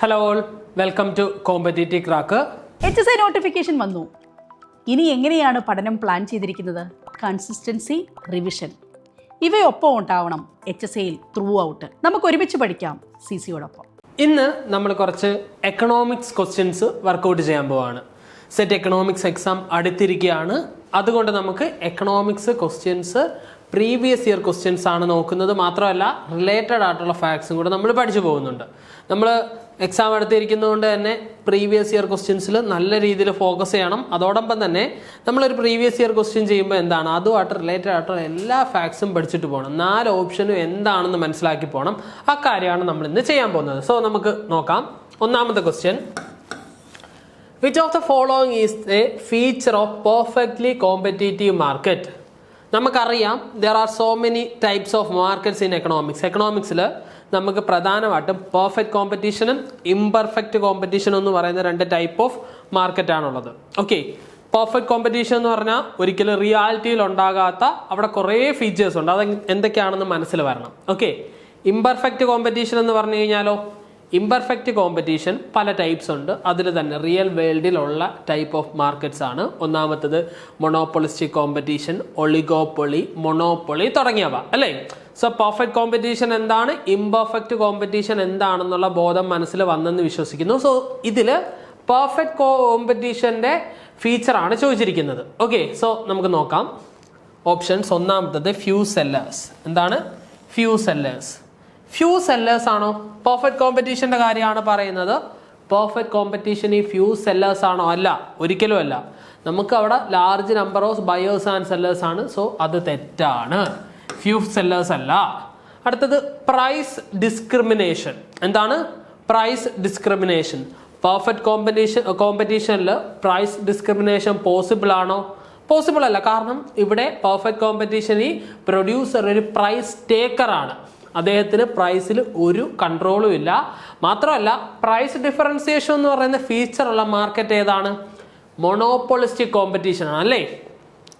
Hello all welcome to competitive crack H S I notification വന്നു. ഇനി എങ്ങനെയാണ് പഠനം പ്ലാൻ ചെയ്തിരിക്കുന്നത്? കൺസിസ്റ്റൻസി റിവിഷൻ ഇവയൊപ്പം ഉണ്ടാവണം എച്ച് എസ് ഐയിൽ ത്രൂ ഔട്ട് നമുക്ക് ഒരുമിച്ച് പഠിക്കാം സി സിയോടൊപ്പം ഇന്ന് നമ്മൾ കുറച്ച് എക്കണോമിക്സ് ക്വസ്റ്റ്യൻസ് വർക്കൗട്ട് ചെയ്യാൻ പോവാണ്. സെറ്റ് എക്കണോമിക്സ് എക്സാം അടുത്തിരിക്കുകയാണ്. അതുകൊണ്ട് നമുക്ക് economics questions previous year questions ആണ് നോക്കുന്നത്. മാത്രമല്ല റിലേറ്റഡ് ആയിട്ടുള്ള ഫാക്ട്സും കൂടെ നമ്മൾ പഠിച്ചു പോകുന്നുണ്ട്. നമ്മൾ എക്സാം അടുത്തിരിക്കുന്നതുകൊണ്ട് തന്നെ പ്രീവിയസ് ഇയർ ക്വസ്റ്റ്യൻസിൽ നല്ല രീതിയിൽ ഫോക്കസ് ചെയ്യണം. അതോടൊപ്പം തന്നെ നമ്മളൊരു പ്രീവിയസ് ഇയർ ക്വസ്റ്റ്യൻ ചെയ്യുമ്പോൾ എന്താണ്? അതുമായിട്ട് റിലേറ്റഡ് ആയിട്ടുള്ള എല്ലാ ഫാക്ട്സും പഠിച്ചിട്ട് പോകണം നാല് ഓപ്ഷനും എന്താണെന്ന് മനസ്സിലാക്കി പോകണം ആ കാര്യമാണ് നമ്മൾ ഇന്ന് ചെയ്യാൻ പോകുന്നത്. സോ നമുക്ക് നോക്കാം. ഒന്നാമത്തെ question which of the following is a feature of perfectly competitive market നമുക്കറിയാം there are so many types of markets in economics എക്കണോമിക്സിൽ നമുക്ക് പ്രധാനമായിട്ടും പെർഫെക്റ്റ് കോമ്പറ്റീഷനും ഇംപെർഫെക്റ്റ് കോമ്പറ്റീഷനും എന്ന് പറയുന്ന രണ്ട് ടൈപ്പ് ഓഫ് മാർക്കറ്റ് ആണുള്ളത്. ഓക്കെ പെർഫെക്റ്റ് കോമ്പറ്റീഷൻ എന്ന് പറഞ്ഞാൽ ഒരിക്കലും റിയാലിറ്റിയിൽ ഉണ്ടാകാത്ത അവിടെ കുറേ ഫീച്ചേഴ്സ് ഉണ്ട്. അത് എന്തൊക്കെയാണെന്ന് മനസ്സിൽ വരണം. ഓക്കെ ഇംപെർഫെക്റ്റ് കോമ്പറ്റീഷൻ എന്ന് പറഞ്ഞു കഴിഞ്ഞാലോ? ഇംപെർഫെക്റ്റ് കോമ്പറ്റീഷൻ പല ടൈപ്സ് ഉണ്ട്. അതിൽ തന്നെ റിയൽ വേൾഡിലുള്ള ടൈപ്പ് ഓഫ് മാർക്കറ്റ്സ് ആണ്. ഒന്നാമത്തത് മൊണോപ്പൊളിസ്റ്റിക് കോമ്പറ്റീഷൻ ഒളിഗോപ്പൊളി മൊണോപ്പൊളി തുടങ്ങിയവ. അല്ലേ? സോ പെർഫെക്റ്റ് കോമ്പറ്റീഷൻ എന്താണ്? ഇംപെർഫെക്റ്റ് കോമ്പറ്റീഷൻ എന്താണെന്നുള്ള ബോധം മനസ്സിൽ വന്നെന്ന് വിശ്വസിക്കുന്നു. സോ ഇതിൽ പെർഫെക്റ്റ് കോമ്പറ്റീഷന്റെ ഫീച്ചറാണ് ചോദിച്ചിരിക്കുന്നത്. ഓക്കെ സോ നമുക്ക് നോക്കാം. ഓപ്ഷൻസ് ഒന്നാമത്തത് ഫ്യൂ സെല്ലേഴ്സ് എന്താണ്? ഫ്യൂ സെല്ലേഴ്സ് ഫ്യൂ സെല്ലേഴ്സ് ആണോ? പെർഫെക്റ്റ് കോമ്പറ്റീഷന്റെ കാര്യമാണ് പറയുന്നത്. പെർഫെക്റ്റ് കോമ്പറ്റീഷൻ ഈ ഫ്യൂ സെല്ലേഴ്സ് ആണോ? അല്ല ഒരിക്കലും അല്ല നമുക്ക് അവിടെ large number of buyers and sellers ആണ്. സോ അത് തെറ്റാണ്. ഫ്യൂ സെല്ലേഴ്സ് അല്ല. അടുത്തത് പ്രൈസ് ഡിസ്ക്രിമിനേഷൻ എന്താണ്? പ്രൈസ് ഡിസ്ക്രിമിനേഷൻ പെർഫെക്റ്റ് കോമ്പറ്റീഷൻ കോമ്പറ്റീഷനിൽ പ്രൈസ് ഡിസ്ക്രിമിനേഷൻ പോസിബിൾ ആണോ? പോസിബിൾ അല്ല. കാരണം ഇവിടെ പെർഫെക്റ്റ് കോമ്പറ്റീഷൻ ഈ പ്രൊഡ്യൂസർ ഒരു പ്രൈസ് ടേക്കറാണ് അദ്ദേഹത്തിന് പ്രൈസിൽ ഒരു കൺട്രോളും ഇല്ല. മാത്രമല്ല പ്രൈസ് ഡിഫറൻസിയേഷൻ എന്ന് പറയുന്ന ഫീച്ചറുള്ള മാർക്കറ്റ് ഏതാണ്? മൊണോപ്പൊളിസ്റ്റിക് കോമ്പറ്റീഷൻ ആണ് അല്ലേ?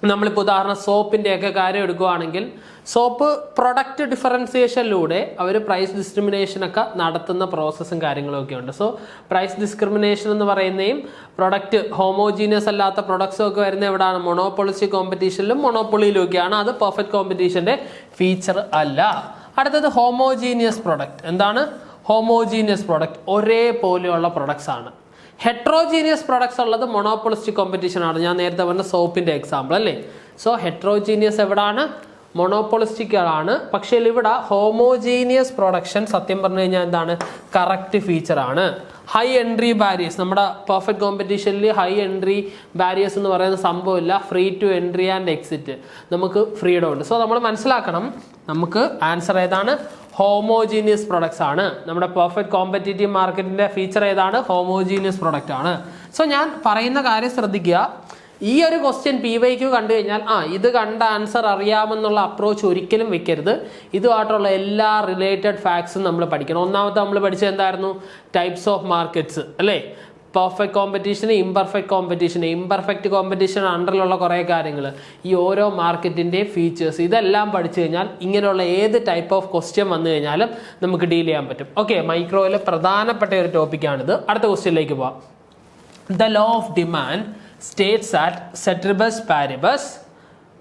നമ്മളിപ്പോൾ ഉദാഹരണം സോപ്പിന്റെ ഒക്കെ കാര്യം എടുക്കുകയാണെങ്കിൽ സോപ്പ് പ്രൊഡക്റ്റ് ഡിഫറൻസിയേഷനിലൂടെ അവർ പ്രൈസ് ഡിസ്ക്രിമിനേഷൻ ഒക്കെ നടത്തുന്ന പ്രോസസ്സും കാര്യങ്ങളൊക്കെ ഉണ്ട്. സോ പ്രൈസ് ഡിസ്ക്രിമിനേഷൻ എന്ന് പറയുന്നതും പ്രൊഡക്റ്റ് ഹോമോജീനിയസ് അല്ലാത്ത പ്രൊഡക്ട്സും ഒക്കെ വരുന്ന എവിടെയാണ് മൊണോപൊളിസി കോമ്പറ്റീഷനിലും മൊണോപ്പൊളിയിലും ഒക്കെയാണ് അത് പെർഫെക്റ്റ് കോമ്പറ്റീഷന്റെ ഫീച്ചർ അല്ല. അടുത്തത് ഹോമോജീനിയസ് പ്രൊഡക്റ്റ് എന്താണ്? ഹോമോജീനിയസ് പ്രൊഡക്റ്റ് ഒരേപോലെയുള്ള പ്രൊഡക്ട്സ് ആണ്. ഹെട്രോജീനിയസ് പ്രൊഡക്ട്സ് ഉള്ളത് മൊണോപ്പൊളിസ്റ്റിക് കോമ്പറ്റീഷൻ ആണ്. ഞാൻ നേരത്തെ പറഞ്ഞ സോപ്പിന്റെ എക്സാമ്പിൾ അല്ലേ? സോ ഹെട്രോജീനിയസ് എവിടാണ്? ആണ് പക്ഷേ ഇവിടെ ഹോമോജീനിയസ് പ്രൊഡക്ഷൻ സത്യം പറഞ്ഞു കഴിഞ്ഞാൽ എന്താണ്? കറക്റ്റ് ഫീച്ചറാണ് ഹൈ എൻട്രി ബാരിയേഴ്സ് നമ്മുടെ പെർഫെക്റ്റ് കോമ്പറ്റീഷനിൽ ഹൈ എൻട്രി ബാരിയേഴ്സ് എന്ന് പറയുന്ന സംഭവമില്ല. Free to entry and exit നമുക്ക് ഫ്രീഡം ഉണ്ട്. സോ നമ്മൾ മനസ്സിലാക്കണം. നമുക്ക് ആൻസർ ഏതാണ്? ഹോമോജീനിയസ് പ്രൊഡക്ട്സ് ആണ്. നമ്മുടെ പെർഫെക്റ്റ് കോമ്പറ്റേറ്റീവ് മാർക്കറ്റിന്റെ ഫീച്ചർ ഏതാണ്? ഹോമോജീനിയസ് പ്രൊഡക്റ്റ് ആണ്. സോ ഞാൻ പറയുന്ന കാര്യം ശ്രദ്ധിക്കുക. ഈ ഒരു ക്വസ്റ്റ്യൻ പി വൈ ക്യു കണ്ടു കഴിഞ്ഞാൽ ആ ഇത് കണ്ട ആൻസർ അറിയാമെന്നുള്ള അപ്രോച്ച് ഒരിക്കലും വെക്കരുത്. ഇതുമായിട്ടുള്ള എല്ലാ റിലേറ്റഡ് ഫാക്ട്സും നമ്മൾ പഠിക്കണം. ഒന്നാമത്തെ നമ്മൾ പഠിച്ചത് എന്തായിരുന്നു? ടൈപ്സ് ഓഫ് മാർക്കറ്റ്സ് അല്ലേ? പെർഫെക്റ്റ് കോമ്പറ്റീഷന് ഇംപെർഫെക്റ്റ് കോമ്പറ്റീഷൻ ഇംപെർഫെക്റ്റ് കോമ്പറ്റീഷൻ അണ്ടറിലുള്ള കുറേ കാര്യങ്ങൾ ഈ ഓരോ മാർക്കറ്റിന്റെ ഫീച്ചേഴ്സ് ഇതെല്ലാം പഠിച്ചു കഴിഞ്ഞാൽ ഇങ്ങനെയുള്ള ഏത് ടൈപ്പ് ഓഫ് ക്വസ്റ്റ്യൻ വന്നു കഴിഞ്ഞാലും നമുക്ക് ഡീൽ ചെയ്യാൻ പറ്റും. ഓക്കെ മൈക്രോയിലെ പ്രധാനപ്പെട്ട ഒരു ടോപ്പിക്കാണിത് അടുത്ത ക്വസ്റ്റ്യനിലേക്ക് പോവാം. The law of demand. States that cetribus paribus,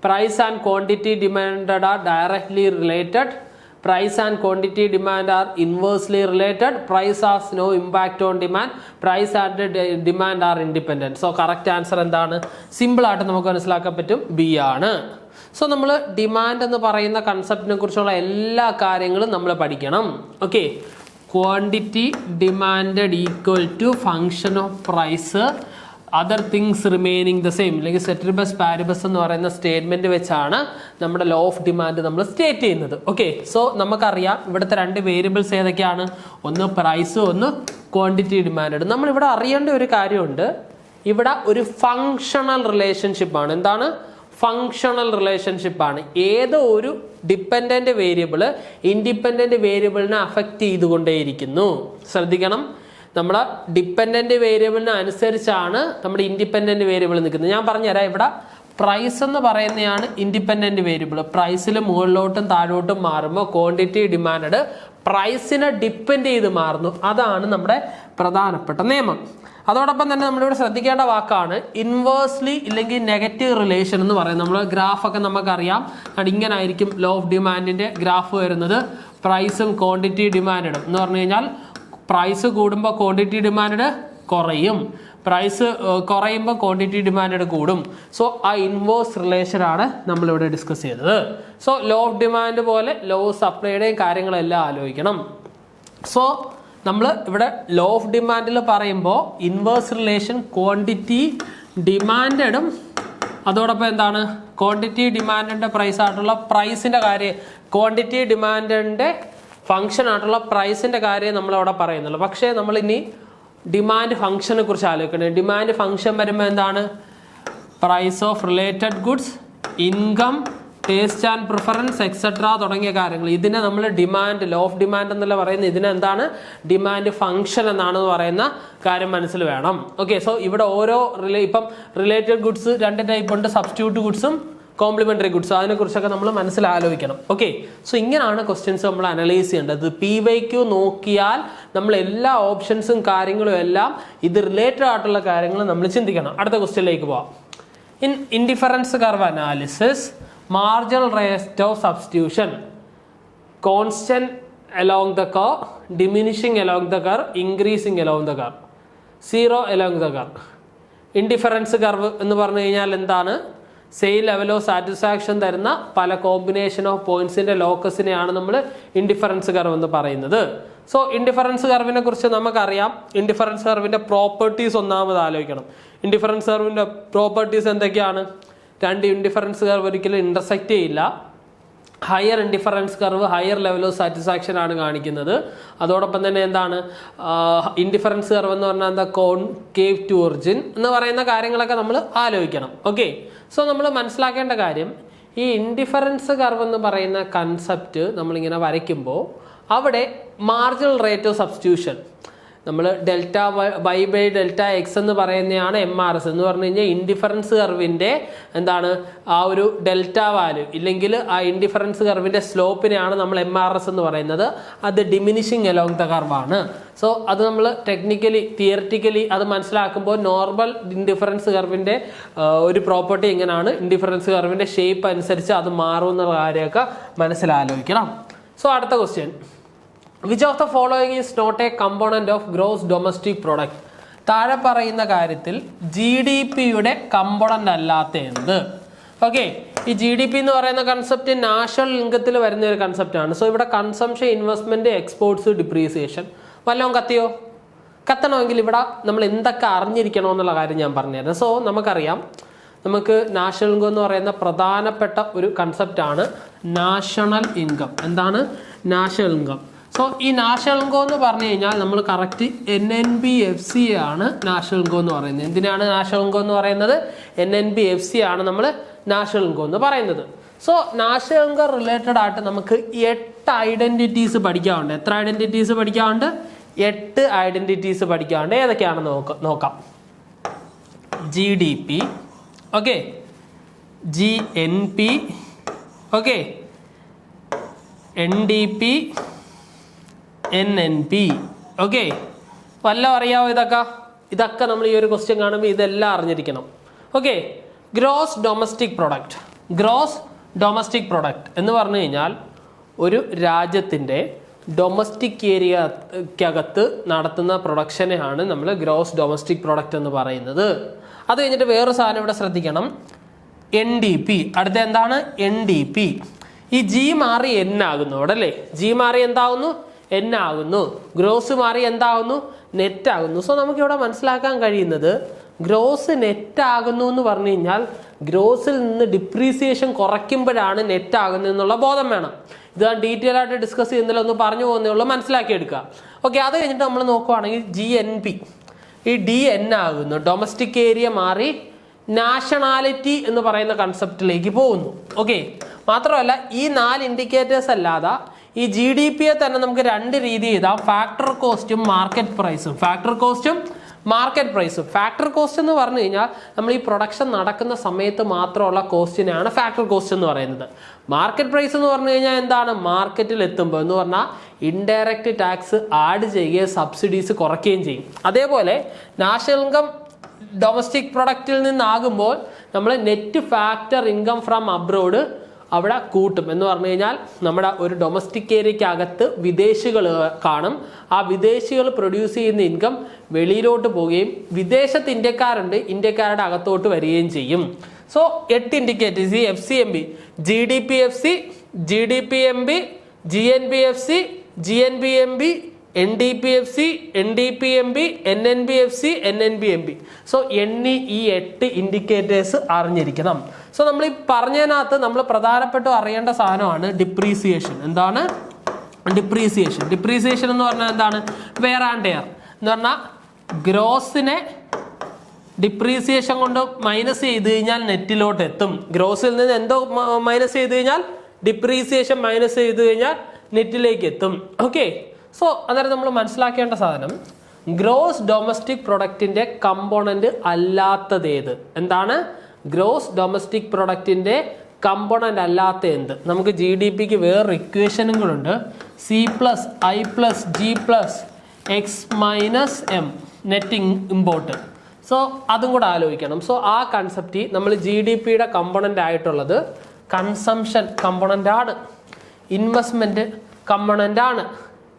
price and quantity demanded are directly related, price and quantity demand are inversely related, price has no impact on demand, price and de- demand are independent. So correct answer എന്താണ് simple ആയിട്ട് നമുക്ക് മനസ്സിലാക്കാൻ പറ്റും B ആണ് so നമ്മൾ demand എന്ന് പറയുന്ന കൺസെപ്റ്റിനെ കുറിച്ചുള്ള എല്ലാ കാര്യങ്ങളും നമ്മൾ പഠിക്കണം okay quantity demanded equal to function of price other things remaining the same അല്ലെങ്കിൽ സെറ്റിൽബസ് പാരിബസ് എന്ന് പറയുന്ന സ്റ്റേറ്റ്മെന്റ് വെച്ചാണ് നമ്മുടെ ലോ ഓഫ് ഡിമാൻഡ് നമ്മൾ സ്റ്റേറ്റ് ചെയ്യുന്നത്. ഓക്കെ സോ നമുക്കറിയാം ഇവിടുത്തെ രണ്ട് വേരിയബിൾസ് ഏതൊക്കെയാണ്? ഒന്ന് പ്രൈസ് ഒന്ന് ക്വാണ്ടിറ്റി ഡിമാൻഡ് നമ്മൾ ഇവിടെ അറിയേണ്ട ഒരു കാര്യമുണ്ട്. ഇവിടെ ഒരു ഫങ്ഷണൽ റിലേഷൻഷിപ്പ് ആണ്. എന്താണ്? ഫങ്ഷണൽ റിലേഷൻഷിപ്പ് ആണ്. ഏതോ ഒരു ഡിപ്പെൻഡന്റ് വേരിയബിൾ ഇൻഡിപെൻഡന്റ് വേരിയബിളിനെ അഫക്റ്റ് ചെയ്തുകൊണ്ടേയിരിക്കുന്നു. ശ്രദ്ധിക്കണം. നമ്മുടെ ഡിപ്പെൻഡന്റ് വേരിയബിളിന് അനുസരിച്ചാണ് നമ്മുടെ ഇൻഡിപെൻഡന്റ് വേരിയബിൾ നിൽക്കുന്നത്. ഞാൻ പറഞ്ഞുതരാം ഇവിടെ പ്രൈസ് എന്ന് പറയുന്നതാണ് ഇൻഡിപെൻഡന്റ് വേരിയബിൾ പ്രൈസിൽ മുകളിലോട്ടും താഴോട്ടും മാറുമ്പോൾ ക്വാണ്ടിറ്റി ഡിമാൻഡ് പ്രൈസിനെ ഡിപ്പെൻഡ് ചെയ്ത് മാറുന്നു. അതാണ് നമ്മുടെ പ്രധാനപ്പെട്ട നിയമം. അതോടൊപ്പം തന്നെ നമ്മളിവിടെ ശ്രദ്ധിക്കേണ്ട വാക്കാണ് ഇൻവേഴ്സ്ലി ഇല്ലെങ്കിൽ നെഗറ്റീവ് റിലേഷൻ എന്ന് പറയുന്നത്. നമ്മൾ ഗ്രാഫൊക്കെ നമുക്കറിയാം. ഇങ്ങനെ ആയിരിക്കും ലോ ഓഫ് ഡിമാൻഡിന്റെ ഗ്രാഫ് വരുന്നത്. പ്രൈസും ക്വാണ്ടിറ്റി ഡിമാൻഡും എന്ന് പറഞ്ഞു കഴിഞ്ഞാൽ പ്രൈസ് കൂടുമ്പോൾ ക്വാണ്ടിറ്റി ഡിമാൻഡ് കുറയും. പ്രൈസ് കുറയുമ്പോൾ ക്വാണ്ടിറ്റി ഡിമാൻഡ് കൂടും. സോ ആ ഇൻവേഴ്സ് റിലേഷൻ ആണ് നമ്മളിവിടെ ഡിസ്കസ് ചെയ്തത്. സോ ലോ ഓഫ് ഡിമാൻഡ് പോലെ ലോ സപ്ലൈയുടെയും കാര്യങ്ങളെല്ലാം ആലോചിക്കണം. സോ നമ്മൾ ഇവിടെ ലോ ഓഫ് ഡിമാൻഡിൽ പറയുമ്പോൾ ഇൻവേഴ്സ് റിലേഷൻ ക്വാണ്ടിറ്റി ഡിമാൻഡും അതോടൊപ്പം എന്താണ്? ക്വാണ്ടിറ്റി ഡിമാൻഡിന്റെ പ്രൈസ് ആയിട്ടുള്ള പ്രൈസിന്റെ കാര്യം ക്വാണ്ടിറ്റി ഡിമാൻഡിന്റെ ഫങ്ഷൻ ആയിട്ടുള്ള പ്രൈസിന്റെ കാര്യം നമ്മൾ അവിടെ പറയുന്നുള്ളൂ. പക്ഷേ നമ്മൾ ഇനി ഡിമാൻഡ് ഫംഗ്ഷനെ കുറിച്ച് ആലോചിക്കണം ഡിമാൻഡ് ഫംഗ്ഷൻ വരുമ്പോൾ എന്താണ്? Price of related goods income taste and preference etcetera തുടങ്ങിയ കാര്യങ്ങൾ. ഇതിനെ നമ്മൾ ഡിമാൻഡ് ലോ ഓഫ് ഡിമാൻഡ് എന്നല്ല പറയുന്നത്. ഇതിനെന്താണ് ഡിമാൻഡ് ഫംഗ്ഷൻ എന്നാണെന്ന് പറയുന്ന കാര്യം മനസ്സിൽ വേണം. ഓക്കെ സോ ഇവിടെ ഓരോ റിലേ ഇപ്പം റിലേറ്റഡ് ഗുഡ്സ് രണ്ട് ടൈപ്പ് ഉണ്ട്. സബ്സ്റ്റിറ്റ്യൂട്ട് ഗുഡ്സും കോംപ്ലിമെന്ററി ഗുഡ്സ് അതിനെക്കുറിച്ചൊക്കെ നമ്മൾ മനസ്സിൽ ആലോചിക്കണം ഓക്കെ സോ ഇങ്ങനെയാണ് ക്വസ്റ്റ്യൻസ് നമ്മൾ അനലൈസ് ചെയ്യേണ്ടത് പി വൈ ക്യു നോക്കിയാൽ നമ്മൾ എല്ലാ ഓപ്ഷൻസും കാര്യങ്ങളും എല്ലാം ഇത് റിലേറ്റഡ് ആയിട്ടുള്ള കാര്യങ്ങൾ നമ്മൾ ചിന്തിക്കണം. അടുത്ത ക്വസ്റ്റ്യനിലേക്ക് പോവാം. In indifference curve analysis marginal rate of substitution constant along the curve diminishing along the curve increasing along the curve zero along the curve indifference curve എന്ന് പറഞ്ഞു കഴിഞ്ഞാൽ എന്താണ്? സെയിം ലെവൽ ഓഫ് സാറ്റിസ്ഫാക്ഷൻ തരുന്ന പല കോമ്പിനേഷൻ ഓഫ് പോയിന്റ്സിന്റെ ലോക്കസിനെയാണ് നമ്മൾ indifference curve എന്ന് പറയുന്നത്. So indifference കർവിനെ കുറിച്ച് നമുക്കറിയാം. ഇൻഡിഫറൻസ് കർവിന്റെ പ്രോപ്പർട്ടീസ് ഒന്നാമത് ആലോചിക്കണം. ഇൻഡിഫറൻസ് കർവിന്റെ പ്രോപ്പർട്ടീസ് എന്തൊക്കെയാണ്? രണ്ട് ഇൻഡിഫറൻസ് കർവ് ഒരിക്കലും ഇന്റർസെക്റ്റ് ചെയ്യില്ല. Higher indifference curve higher level of satisfaction ആണ് കാണിക്കുന്നത്. അതോടൊപ്പം തന്നെ എന്താണ്? ഇൻഡിഫറൻസ് കർവ് എന്ന് പറഞ്ഞാൽ എന്താ? കോൺ കേവ് ടു ഒറിജിൻ എന്ന് പറയുന്ന കാര്യങ്ങളൊക്കെ നമ്മൾ ആലോചിക്കണം. ഓക്കെ സോ നമ്മൾ മനസ്സിലാക്കേണ്ട കാര്യം ഈ ഇൻഡിഫറൻസ് കർവ് എന്ന് പറയുന്ന കൺസെപ്റ്റ് നമ്മളിങ്ങനെ വരയ്ക്കുമ്പോൾ അവിടെ മാർജിനൽ റേറ്റ് ഓഫ് സബ്സ്റ്റിറ്റ്യൂഷൻ നമ്മൾ delta Y by delta X എന്ന് പറയുന്നതാണ് എം ആർ എസ് എന്ന് പറഞ്ഞു കഴിഞ്ഞാൽ ഇൻഡിഫറൻസ് കർവിന്റെ എന്താണ് ആ ഒരു ഡെൽറ്റ വാല്യൂ ഇല്ലെങ്കിൽ ആ ഇൻഡിഫറൻസ് കർവിന്റെ സ്ലോപ്പിനെയാണ് നമ്മൾ എം ആർ എസ് എന്ന് പറയുന്നത്. അത് ഡിമിനിഷിങ് അലോങ് ദ കർവാണ് സോ അത് നമ്മൾ ടെക്നിക്കലി തിയറിറ്റിക്കലി അത് മനസ്സിലാക്കുമ്പോൾ നോർമൽ ഇൻഡിഫറൻസ് കർവിന്റെ ഒരു പ്രോപ്പർട്ടി എങ്ങനെയാണ്? ഇൻഡിഫറൻസ് കർവിന്റെ ഷേപ്പ് അനുസരിച്ച് അത് മാറും എന്നുള്ള കാര്യമൊക്കെ മനസ്സിലാലോചിക്കണം. സോ അടുത്ത question which of the following is not a component of gross domestic product താഴെ പറയുന്ന കാര്യത്തിൽ ജി ഡി പിയുടെ കമ്പോണന്റ് അല്ലാത്ത എന്ത് ഓക്കെ ഈ ജി ഡി പി എന്ന് പറയുന്ന കൺസെപ്റ്റ് നാഷണൽ ഇൻകത്തിൽ വരുന്ന ഒരു കൺസെപ്റ്റാണ് സോ ഇവിടെ കൺസംഷൻ ഇൻവെസ്റ്റ്മെന്റ് എക്സ്പോർട്സ് ഡിപ്രീസിയേഷൻ വല്ലതും കത്തിയോ? കത്തണമെങ്കിൽ ഇവിടെ നമ്മൾ എന്തൊക്കെ അറിഞ്ഞിരിക്കണം എന്നുള്ള കാര്യം ഞാൻ പറഞ്ഞുതരാം. സോ നമുക്കറിയാം നമുക്ക് നാഷണൽ ഇൻകം എന്ന് പറയുന്ന പ്രധാനപ്പെട്ട ഒരു കൺസെപ്റ്റാണ് നാഷണൽ ഇൻകം എന്താണ്? നാഷണൽ ഇൻകം സോ ഈ നാഷണൽ ഗോ എന്ന് പറഞ്ഞു കഴിഞ്ഞാൽ നമ്മൾ correct N N B F C ആണ് നാഷണൽ ഗോ എന്ന് പറയുന്നത്. എന്തിനാണ് നാഷണൽ ഗോ എന്ന് പറയുന്നത്? N N B F C ആണ് നമ്മൾ നാഷണൽ ഗോ എന്ന് പറയുന്നത്. സോ നാഷണൽ ഗോ റിലേറ്റഡ് ആയിട്ട് നമുക്ക് എട്ട് ഐഡന്റിറ്റീസ് പഠിക്കാറുണ്ട് എത്ര ഐഡന്റിറ്റീസ് പഠിക്കാറുണ്ട് എട്ട് ഐഡന്റിറ്റീസ് പഠിക്കാറുണ്ട് ഏതൊക്കെയാണ് നോക്ക നോക്കാം. G D P okay G N P okay N D P N N P okay വല്ലതും അറിയാവോ ഇതൊക്കെ? ഇതൊക്കെ നമ്മൾ ഈ ഒരു ക്വസ്റ്റ്യൻ കാണുമ്പോൾ ഇതെല്ലാം അറിഞ്ഞിരിക്കണം. Okay gross domestic product gross domestic product എന്ന് പറഞ്ഞു കഴിഞ്ഞാൽ ഒരു രാജ്യത്തിന്റെ ഡൊമസ്റ്റിക് ഏരിയക്കകത്ത് നടത്തുന്ന പ്രൊഡക്ഷനെയാണ് നമ്മൾ ഗ്രോസ് ഡൊമസ്റ്റിക് പ്രൊഡക്റ്റ് എന്ന് പറയുന്നത്. അത് കഴിഞ്ഞിട്ട് വേറൊരു സാധനം ഇവിടെ ശ്രദ്ധിക്കണം. എൻ ഡി പി അടുത്ത എന്താണ്? എൻ ഡി പി ഈ ജി മാറി എൻ ആകുന്നു അവിടെ അല്ലേ ജി മാറി എന്താകുന്നു എൻ ആകുന്നു ഗ്രോസ് മാറി എന്താകുന്നു? നെറ്റ് ആകുന്നു. സോ നമുക്കിവിടെ മനസ്സിലാക്കാൻ കഴിയുന്നത് ഗ്രോസ് നെറ്റ് ആകുന്നു എന്ന് പറഞ്ഞു കഴിഞ്ഞാൽ ഗ്രോസിൽ നിന്ന് ഡിപ്രീസിയേഷൻ കുറയ്ക്കുമ്പോഴാണ് നെറ്റ് ആകുന്നത് എന്നുള്ള ബോധം വേണം. ഇത് ഡീറ്റെയിൽ ആയിട്ട് ഡിസ്കസ് ചെയ്യുന്നില്ല ഒന്ന് പറഞ്ഞു പോകുന്നേ ഉള്ളൂ. മനസ്സിലാക്കി എടുക്കുക. ഓക്കെ അത് കഴിഞ്ഞിട്ട് നമ്മൾ നോക്കുവാണെങ്കിൽ ജി എൻ പി ഈ ഡി എൻ ആകുന്നു. ഡൊമസ്റ്റിക് ഏരിയ മാറി നാഷണാലിറ്റി എന്ന് പറയുന്ന കൺസെപ്റ്റിലേക്ക് പോകുന്നു. ഓക്കെ മാത്രമല്ല ഈ നാല് ഇൻഡിക്കേറ്റേഴ്സ് അല്ലാതെ ഈ ജി ഡി പിയെ തന്നെ നമുക്ക് രണ്ട് രീതി ചെയ്താം ഫാക്ടർ കോസ്റ്റും മാർക്കറ്റ് പ്രൈസും ഫാക്ടർ കോസ്റ്റും മാർക്കറ്റ് പ്രൈസും ഫാക്ടർ കോസ്റ്റ് എന്ന് പറഞ്ഞു കഴിഞ്ഞാൽ നമ്മൾ ഈ പ്രൊഡക്ഷൻ നടക്കുന്ന സമയത്ത് മാത്രമുള്ള കോസ്റ്റിനെയാണ് ഫാക്ടർ കോസ്റ്റ് എന്ന് പറയുന്നത്. മാർക്കറ്റ് പ്രൈസ് എന്ന് പറഞ്ഞു കഴിഞ്ഞാൽ എന്താണ്? മാർക്കറ്റിൽ എത്തുമ്പോൾ എന്ന് പറഞ്ഞാൽ ഇൻഡയറക്റ്റ് ടാക്സ് ആഡ് ചെയ്യുകയും സബ്സിഡീസ് കുറയ്ക്കുകയും ചെയ്യും. അതേപോലെ നാഷണൽ ഇൻകം ഡൊമസ്റ്റിക് പ്രൊഡക്റ്റിൽ നിന്നാകുമ്പോൾ നമ്മൾ net factor income from abroad അവിടെ കൂട്ടും. എന്ന് പറഞ്ഞു കഴിഞ്ഞാൽ നമ്മുടെ ഒരു ഡൊമസ്റ്റിക് ഏരിയക്കകത്ത് വിദേശികൾ കാണും. ആ വിദേശികൾ പ്രൊഡ്യൂസ് ചെയ്യുന്ന ഇൻകം വെളിയിലോട്ട് പോവുകയും വിദേശത്ത് ഇന്ത്യക്കാരുണ്ട് ഇന്ത്യക്കാരുടെ അകത്തോട്ട് വരികയും ചെയ്യും. സോ എട്ട് ഇൻഡിക്കേറ്റേഴ്സ് ഈ F C M B G D P F C G D P M B G N B F C G N B M B N D P F C N D P M B N N B F C N N B M B so എണ്ണി ഈ എട്ട് indicators അറിഞ്ഞിരിക്കണം. So നമ്മൾ ഈ പറഞ്ഞതിനകത്ത് നമ്മൾ പ്രധാനപ്പെട്ട അറിയേണ്ട സാധനമാണ് ഡിപ്രീസിയേഷൻ എന്താണ്? ഡിപ്രീസിയേഷൻ ഡിപ്രീസിയേഷൻ എന്ന് പറഞ്ഞാൽ എന്താണ്? വേർ ആൻഡ് എയർ എന്ന് പറഞ്ഞാൽ ഗ്രോസിനെ ഡിപ്രീസിയേഷൻ കൊണ്ട് മൈനസ് ചെയ്ത് കഴിഞ്ഞാൽ നെറ്റിലോട്ട് എത്തും. ഗ്രോസിൽ നിന്ന് എന്തോ മൈനസ് ചെയ്ത് കഴിഞ്ഞാൽ ഡിപ്രീസിയേഷൻ മൈനസ് ചെയ്ത് കഴിഞ്ഞാൽ നെറ്റിലേക്ക് എത്തും. ഓക്കെ സോ അന്നേരം നമ്മൾ മനസ്സിലാക്കേണ്ട സാധനം ഗ്രോസ് ഡൊമസ്റ്റിക് പ്രൊഡക്റ്റിന്റെ കമ്പോണന്റ് അല്ലാത്തതേത് എന്താണ്? ഗ്രോസ് ഡൊമസ്റ്റിക് പ്രൊഡക്റ്റിന്റെ കമ്പോണന്റ് അല്ലാത്ത എന്ത്? നമുക്ക് ജി ഡി പിക്ക് വേറൊരു ഇക്വേഷനും കൂടെ ഉണ്ട്. C plus I plus G plus X minus M net import so അതും കൂടെ ആലോചിക്കണം. സോ ആ കൺസെപ്റ്റ് നമ്മൾ ജി ഡി പിയുടെ കമ്പോണന്റ് ആയിട്ടുള്ളത് കൺസംഷൻ കമ്പോണന്റ് ആണ്. ഇൻവെസ്റ്റ്മെന്റ് കമ്പോണന്റ് ആണ്.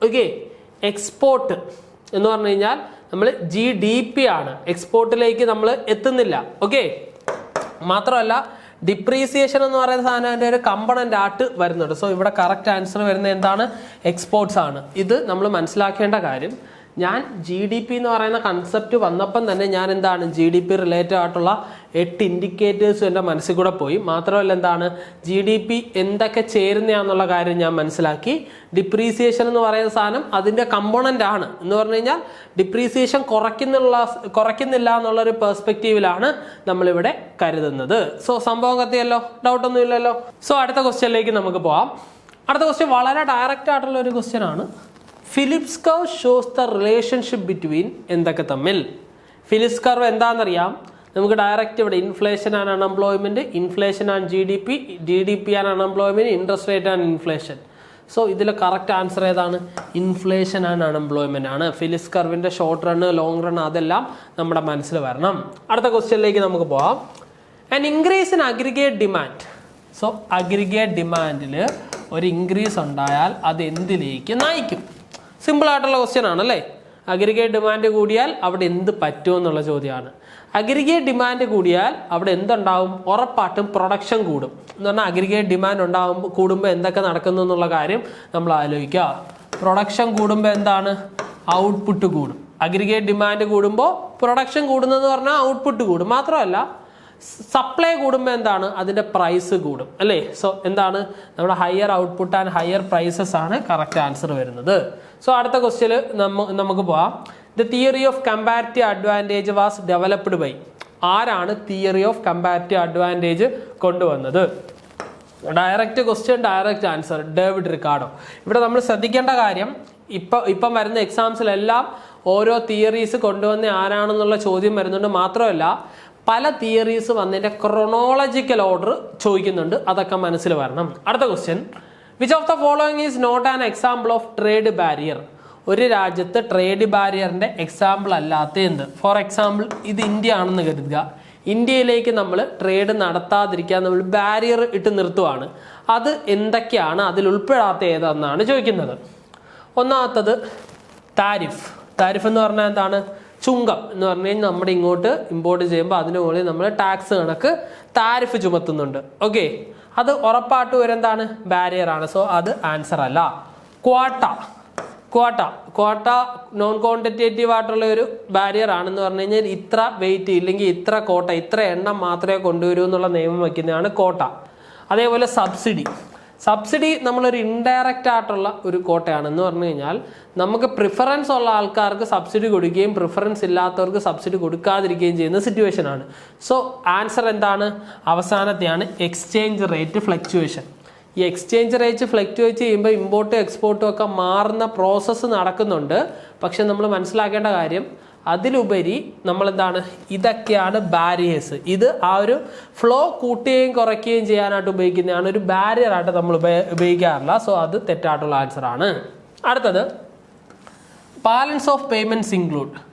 ഓക്കെ എക്സ്പോർട്ട് എന്ന് പറഞ്ഞു കഴിഞ്ഞാൽ നമ്മൾ ജി ഡി പി ആണ്. എക്സ്പോർട്ടിലേക്ക് നമ്മൾ എത്തുന്നില്ല. ഓക്കെ മാത്രമല്ല ഡിപ്രീസിയേഷൻ എന്ന് പറയുന്ന സാധനം ഒരു കമ്പണന്റ് ആയിട്ട് വരുന്നുണ്ട്. സോ ഇവിടെ കറക്റ്റ് ആൻസർ വരുന്നത് എന്താണ്? എക്സ്പോർട്സ് ആണ്. ഇത് നമ്മൾ മനസ്സിലാക്കേണ്ട കാര്യം ഞാൻ ജി ഡി പി എന്ന് പറയുന്ന കൺസെപ്റ്റ് വന്നപ്പം തന്നെ ഞാൻ എന്താണ് ജി ഡി പി റിലേറ്റഡ് ആയിട്ടുള്ള എട്ട് ഇൻഡിക്കേറ്റേഴ്സ് എന്റെ മനസ്സിൽ കൂടെ പോയി. മാത്രമല്ല എന്താണ് ജി ഡി പി എന്തൊക്കെ ചേരുന്നതാണെന്നുള്ള കാര്യം ഞാൻ മനസ്സിലാക്കി. ഡിപ്രീസിയേഷൻ എന്ന് പറയുന്ന സാധനം അതിന്റെ കമ്പോണന്റ് ആണ്. എന്ന് പറഞ്ഞു കഴിഞ്ഞാൽ ഡിപ്രീസിയേഷൻ കുറയ്ക്കുന്നുള്ള കുറയ്ക്കുന്നില്ല എന്നുള്ളൊരു പെർസ്പെക്റ്റീവിലാണ് നമ്മളിവിടെ കരുതുന്നത്. സോ സംഭവം കത്തിയല്ലോ? ഡൗട്ടൊന്നും ഇല്ലല്ലോ? സോ അടുത്ത ക്വസ്റ്റ്യനിലേക്ക് നമുക്ക് പോവാം. അടുത്ത ക്വസ്റ്റ്യൻ വളരെ ഡയറക്റ്റ് ആയിട്ടുള്ള ഒരു ക്വസ്റ്റ്യൻ ആണ്. Phillips curve shows the relationship between എന്തൊക്കെ തമ്മിൽ? ഫിലിപ്സ് കർവ് എന്താണെന്നറിയാം? നമുക്ക് ഡയറക്റ്റ് ഇവിടെ inflation and unemployment inflation and G D P G D P and unemployment interest rate and inflation so ഇതിലെ കറക്റ്റ് ആൻസർ ഏതാണ്? ഇൻഫ്ലേഷൻ ആൻഡ് അൺഎംപ്ലോയ്മെന്റ് ആണ്. Phillips കർവിന്റെ short run long run അതെല്ലാം നമ്മുടെ മനസ്സിൽ വരണം. അടുത്ത ക്വസ്റ്റ്യനിലേക്ക് നമുക്ക് പോവാം. And increase in aggregate demand so aggregate ഡിമാൻഡിൽ ഒരു ഇൻക്രീസ് ഉണ്ടായാൽ അത് എന്തിലേക്ക് നയിക്കും? സിമ്പിൾ ആയിട്ടുള്ള ക്വസ്റ്റ്യൻ ആണല്ലേ? അഗ്രിഗേറ്റ് ഡിമാൻഡ് കൂടിയാൽ അവിടെ എന്ത് പറ്റും എന്നുള്ള ചോദ്യമാണ്. അഗ്രിഗേറ്റ് ഡിമാൻഡ് കൂടിയാൽ അവിടെ എന്തുണ്ടാവും? ഉറപ്പായിട്ടും പ്രൊഡക്ഷൻ കൂടും. എന്ന് പറഞ്ഞാൽ അഗ്രിഗേറ്റ് ഡിമാൻഡ് ഉണ്ടാകുമ്പോൾ കൂടുമ്പോൾ എന്തൊക്കെ നടക്കുന്നു എന്നുള്ള കാര്യം നമ്മൾ ആലോചിക്കുക. പ്രൊഡക്ഷൻ കൂടുമ്പോൾ എന്താണ്? ഔട്ട്പുട്ട് കൂടും. അഗ്രിഗേറ്റ് ഡിമാൻഡ് കൂടുമ്പോൾ പ്രൊഡക്ഷൻ കൂടുന്നതെന്ന് പറഞ്ഞാൽ ഔട്ട്പുട്ട് കൂടും. മാത്രമല്ല സപ്ലൈ കൂടുമ്പോൾ എന്താണ്? അതിന്റെ പ്രൈസ് കൂടും. അല്ലേ? സോ എന്താണ്? നമ്മുടെ higher output and higher prices ആണ് കറക്റ്റ് ആൻസർ വരുന്നത്. സോ അടുത്ത ക്വസ്റ്റ്യൻ നമുക്ക് പോവാം. The theory of comparative advantage was developed by ആരാണ് തിയറി ഓഫ് കമ്പാരിറ്റീവ് അഡ്വാന്റേജ് കൊണ്ടുവന്നത്? Direct question direct answer David Ricardo ഇവിടെ നമ്മൾ ശ്രദ്ധിക്കേണ്ട കാര്യം ഇപ്പം ഇപ്പം വരുന്ന എക്സാംസിലെല്ലാം ഓരോ തിയറീസ് കൊണ്ടുവന്ന ആരാണെന്നുള്ള ചോദ്യം വരുന്നുണ്ട് മാത്രമല്ല പല തിയറീസ് വന്നതിന്റെ ക്രൊണോളജിക്കൽ ഓർഡർ ചോദിക്കുന്നുണ്ട്. അതൊക്കെ മനസ്സിൽ വരണം. അടുത്ത question which of the following is not an example of trade barrier ഒരു രാജ്യത്ത് ട്രേഡ് ബാരിയറിന്റെ എക്സാമ്പിൾ അല്ലാത്ത എന്ത്? ഫോർ എക്സാമ്പിൾ ഇത് ഇന്ത്യ ആണെന്ന് കരുതുക. ഇന്ത്യയിലേക്ക് നമ്മൾ ട്രേഡ് നടത്താതിരിക്കാൻ നമ്മൾ ബാരിയർ ഇട്ട് നിർത്തുവാണ്. അത് എന്തൊക്കെയാണ്? അതിൽ ഉൾപ്പെടാത്ത ഏതെന്നാണ് ചോദിക്കുന്നത്. ഒന്നാമത്തത് താരിഫ് താരിഫ് എന്ന് പറഞ്ഞാൽ എന്താണ്? ചുങ്കം എന്ന് പറഞ്ഞു കഴിഞ്ഞാൽ നമ്മുടെ ഇങ്ങോട്ട് ഇമ്പോർട്ട് ചെയ്യുമ്പോൾ അതിന് മുകളിൽ നമ്മൾ ടാക്സ് കണക്ക് താരിഫ് ചുമത്തുന്നുണ്ട്. ഓക്കെ അത് ഉറപ്പായിട്ട് ഒരെന്താണ് ബാരിയർ ആണ്. സോ അത് ആൻസർ അല്ല. Quota quota quota non quantitative ആയിട്ടുള്ള ഒരു ബാരിയർ ആണെന്ന് പറഞ്ഞു കഴിഞ്ഞാൽ ഇത്ര വെയിറ്റ് ഇല്ലെങ്കിൽ ഇത്ര കോട്ട ഇത്ര എണ്ണം മാത്രമേ കൊണ്ടുവരൂ എന്നുള്ള നിയമം വയ്ക്കുന്നതാണ് കോട്ട അതേപോലെ സബ്സിഡി സബ്സിഡി നമ്മളൊരു ഇൻഡയറക്റ്റ് ആയിട്ടുള്ള ഒരു കോട്ടയാണെന്ന് പറഞ്ഞു കഴിഞ്ഞാൽ നമുക്ക് പ്രിഫറൻസ് ഉള്ള ആൾക്കാർക്ക് സബ്സിഡി കൊടുക്കുകയും പ്രിഫറൻസ് ഇല്ലാത്തവർക്ക് സബ്സിഡി കൊടുക്കാതിരിക്കുകയും ചെയ്യുന്ന സിറ്റുവേഷൻ ആണ്. സോ ആൻസർ എന്താണ്? അവസാനത്തെയാണ് എക്സ്ചേഞ്ച് റേറ്റ് ഫ്ലക്ച്വേഷൻ ഈ എക്സ്ചേഞ്ച് റേറ്റ് ഫ്ലക്ച്വേറ്റ് ചെയ്യുമ്പോൾ ഇമ്പോർട്ടും എക്സ്പോർട്ടും ഒക്കെ മാറുന്ന പ്രോസസ്സ് നടക്കുന്നുണ്ട്. പക്ഷെ നമ്മൾ മനസ്സിലാക്കേണ്ട കാര്യം അതിലുപരി നമ്മളെന്താണ്? ഇതൊക്കെയാണ് ബാരിയേഴ്സ് ഇത് ആ ഒരു ഫ്ലോ കൂട്ടുകയും കുറയ്ക്കുകയും ചെയ്യാനായിട്ട് ഉപയോഗിക്കുന്നതാണ് ഒരു ബാരിയർ ആയിട്ട് നമ്മൾ ഉപയോ- ഉപയോഗിക്കാറില്ല. സോ അത് തെറ്റായിട്ടുള്ള ആൻസർ ആണ്. അടുത്തത്. Balance of payments include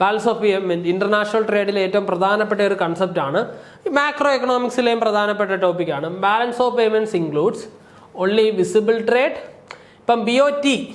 balance of payment international ട്രേഡിലെ ഏറ്റവും പ്രധാനപ്പെട്ട ഒരു കൺസെപ്റ്റാണ് മാക്രോ എക്കണോമിക്സിലെയും പ്രധാനപ്പെട്ട ടോപ്പിക്കാണ് balance of payments includes only visible trade ഇപ്പം B O T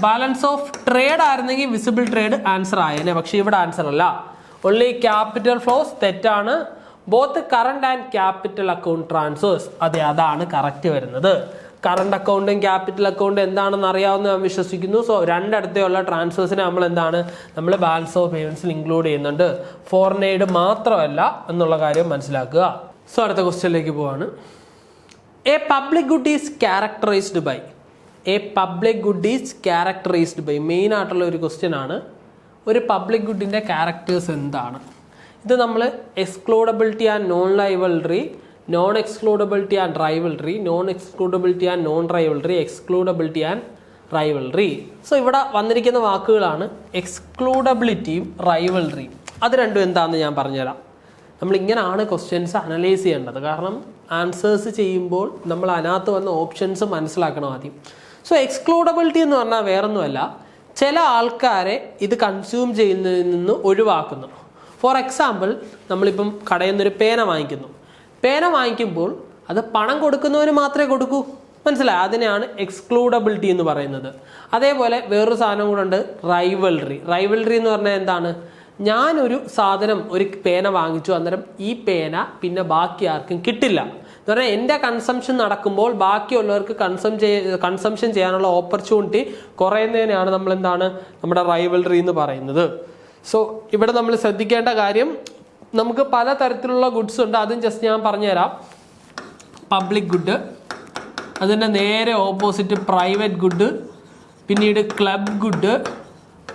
balance of trade ആയിരുന്നെങ്കിൽ വിസിബിൾ ട്രേഡ് ആൻസർ ആയേനെ. പക്ഷേ ഇവിടെ ആൻസർ അല്ല. ഓൺലി ക്യാപിറ്റൽ ഫ്ലോസ് തെറ്റാണ്. Both current and capital account transfers അതെ അതാണ് കറക്റ്റ് വരുന്നത്. കറണ്ട് അക്കൗണ്ടും ക്യാപിറ്റൽ അക്കൗണ്ടും എന്താണെന്ന് അറിയാവുന്ന ഞാൻ വിശ്വസിക്കുന്നു. സോ രണ്ടിടത്തെയുള്ള ട്രാൻസ്ഫേഴ്സിനെ നമ്മൾ എന്താണ്? നമ്മൾ ബാലൻസ് ഓഫ് പേയ്മെന്റ്സിൽ ഇൻക്ലൂഡ് ചെയ്യുന്നുണ്ട്. ഫോറിൻ എയ്ഡ് മാത്രമല്ല എന്നുള്ള കാര്യം മനസ്സിലാക്കുക. സോ അടുത്ത ക്വസ്റ്റ്യനിലേക്ക് പോവാണ്. A public good is characterized by a public good is characterized by main ആയിട്ടുള്ള ഒരു ക്വസ്റ്റ്യൻ ആണ്. ഒരു പബ്ലിക് ഗുഡിന്റെ ക്യാരക്ടേഴ്സ് എന്താണ്? ഇത് നമ്മൾ excludability and non rivalry non excludability and rivalry non excludability and non rivalry excludability and rivalry so ഇവിടെ വന്നിരിക്കുന്ന വാക്കുകളാണ് എക്സ്ക്ലൂഡബിലിറ്റിയും റൈവൽറിയും അത് രണ്ടും എന്താണെന്ന് ഞാൻ പറഞ്ഞുതരാം. നമ്മൾ ഇങ്ങനെയാണ് ക്വസ്റ്റ്യൻസ് അനലൈസ് ചെയ്യേണ്ടത്. കാരണം ആൻസേഴ്സ് ചെയ്യുമ്പോൾ നമ്മൾ അതിനകത്ത് വന്ന ഓപ്ഷൻസ് മനസ്സിലാക്കണം ആദ്യം. സോ എക്സ്ക്ലൂഡബിലിറ്റി എന്ന് പറഞ്ഞാൽ വേറൊന്നുമല്ല. ചില ആൾക്കാരെ ഇത് കൺസ്യൂം ചെയ്യുന്നതിൽ നിന്ന് ഒഴിവാക്കുന്നു. ഫോർ എക്സാമ്പിൾ നമ്മളിപ്പം കടയിൽ നിന്നൊരു പേന വാങ്ങിക്കുന്നു. പേന വാങ്ങിക്കുമ്പോൾ അത് പണം കൊടുക്കുന്നവന് മാത്രമേ കൊടുക്കൂ. മനസ്സിലായി? അതിനെയാണ് എക്സ്ക്ലൂഡബിലിറ്റി എന്ന് പറയുന്നത്. അതേപോലെ വേറൊരു സാധനം കൂടെ ഉണ്ട് റൈവൽറി റൈവൽറി എന്ന് പറഞ്ഞാൽ എന്താണ്? ഞാനൊരു സാധനം ഒരു പേന വാങ്ങിച്ചു അന്നേരം ഈ പേന പിന്നെ ബാക്കി ആർക്കും കിട്ടില്ല. എന്ന് പറഞ്ഞാൽ എന്റെ കൺസംഷൻ നടക്കുമ്പോൾ ബാക്കിയുള്ളവർക്ക് കൺസം കൺസംഷൻ ചെയ്യാനുള്ള ഓപ്പർച്യൂണിറ്റി കുറയുന്നതിനാണ് നമ്മൾ എന്താണ് നമ്മുടെ റൈവൽറി എന്ന് പറയുന്നത്. സോ ഇവിടെ നമ്മൾ ശ്രദ്ധിക്കേണ്ട കാര്യം നമുക്ക് പല തരത്തിലുള്ള ഗുഡ്സ് ഉണ്ട്. അതും ജസ്റ്റ് ഞാൻ പറഞ്ഞുതരാം. പബ്ലിക് ഗുഡ് അതിന്റെ നേരെ ഓപ്പോസിറ്റ് പ്രൈവറ്റ് ഗുഡ് പിന്നീട് club good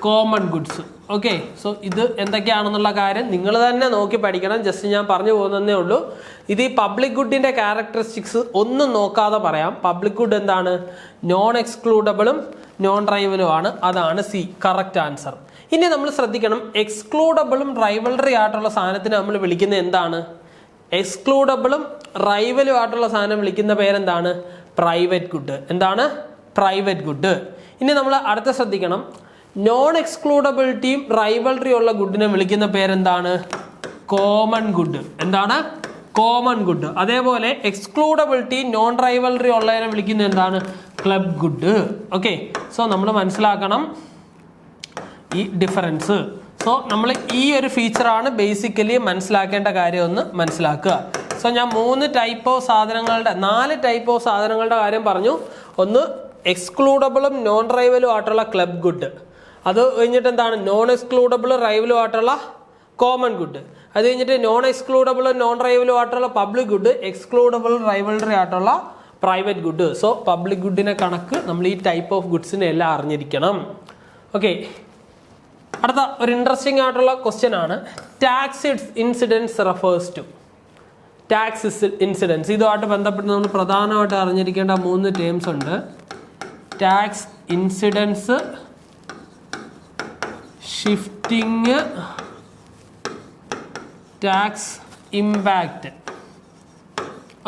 common goods okay so ഇത് എന്തൊക്കെയാണെന്നുള്ള കാര്യം നിങ്ങൾ തന്നെ നോക്കി പഠിക്കണം. ജസ്റ്റ് ഞാൻ പറഞ്ഞു പോകുന്നതേ ഉള്ളൂ. ഇത് ഈ പബ്ലിക് ഗുഡിന്റെ ക്യാരക്ടറിസ്റ്റിക്സ് ഒന്നും നോക്കാതെ പറയാം. പബ്ലിക് ഗുഡ് എന്താണ്? നോൺ എക്സ്ക്ലൂഡബിളും നോൺ റൈവലും ആണ് അതാണ് സി കറക്റ്റ് ആൻസർ ഇനി നമ്മൾ ശ്രദ്ധിക്കണം. എക്സ്ക്ലൂഡബിളും റൈവലറി ആയിട്ടുള്ള സാധനത്തിന് നമ്മൾ വിളിക്കുന്നത് എന്താണ്? എക്സ്ക്ലൂഡബിളും റൈവലും ആയിട്ടുള്ള സാധനം വിളിക്കുന്ന പേരെന്താണ്? പ്രൈവറ്റ് ഗുഡ് എന്താണ്? പ്രൈവറ്റ് ഗുഡ് ഇനി നമ്മൾ അടുത്ത ശ്രദ്ധിക്കണം. നോൺ എക്സ്ക്ലൂഡബിലിറ്റിയും റൈവൽറി ഉള്ള ഗുഡിനെ വിളിക്കുന്ന പേരെന്താണ്? കോമൺ ഗുഡ് എന്താണ്? കോമൺ ഗുഡ് അതേപോലെ എക്സ്ക്ലൂഡബിലിറ്റി നോൺ റൈവൽറി ഉള്ളതിനെ വിളിക്കുന്ന എന്താണ്? ക്ലബ് ഗുഡ് ഓക്കെ സോ നമ്മൾ മനസ്സിലാക്കണം ഈ ഡിഫറൻസ് സോ നമ്മൾ ഈ ഒരു ഫീച്ചറാണ് ബേസിക്കലി മനസ്സിലാക്കേണ്ട കാര്യം ഒന്ന് മനസ്സിലാക്കുക. സോ ഞാൻ മൂന്ന് ടൈപ്പ് ഓഫ് സാധനങ്ങളുടെ നാല് ടൈപ്പ് ഓഫ് സാധനങ്ങളുടെ കാര്യം പറഞ്ഞു. ഒന്ന് എക്സ്ക്ലൂഡബിളും നോൺ റൈവലും ആയിട്ടുള്ള ക്ലബ് ഗുഡ് അത് കഴിഞ്ഞിട്ട് എന്താണ് നോൺ എക്സ്ക്ലൂഡബിൾ റൈവൽ ആയിട്ടുള്ള കോമൺ ഗുഡ് അത് കഴിഞ്ഞിട്ട് നോൺ എക്സ്ക്ലൂഡബിൾ നോൺ റൈവലും ആയിട്ടുള്ള പബ്ലിക് ഗുഡ് എക്സ്ക്ലൂഡബിൾ റൈവലറി ആയിട്ടുള്ള പ്രൈവറ്റ് ഗുഡ് സോ പബ്ലിക് ഗുഡിനെ കണക്ക് നമ്മൾ ഈ ടൈപ്പ് ഓഫ് ഗുഡ്സിനെ എല്ലാം അറിഞ്ഞിരിക്കണം. ഓക്കെ അടുത്ത ഒരു ഇൻട്രസ്റ്റിംഗ് ആയിട്ടുള്ള ക്വസ്റ്റ്യൻ ആണ്. Tax incidence refers to tax incidence ഇതുമായിട്ട് ബന്ധപ്പെട്ട് നമ്മൾ പ്രധാനമായിട്ട് അറിഞ്ഞിരിക്കേണ്ട മൂന്ന് ടേംസ് ഉണ്ട്. Tax incidence shifting tax impact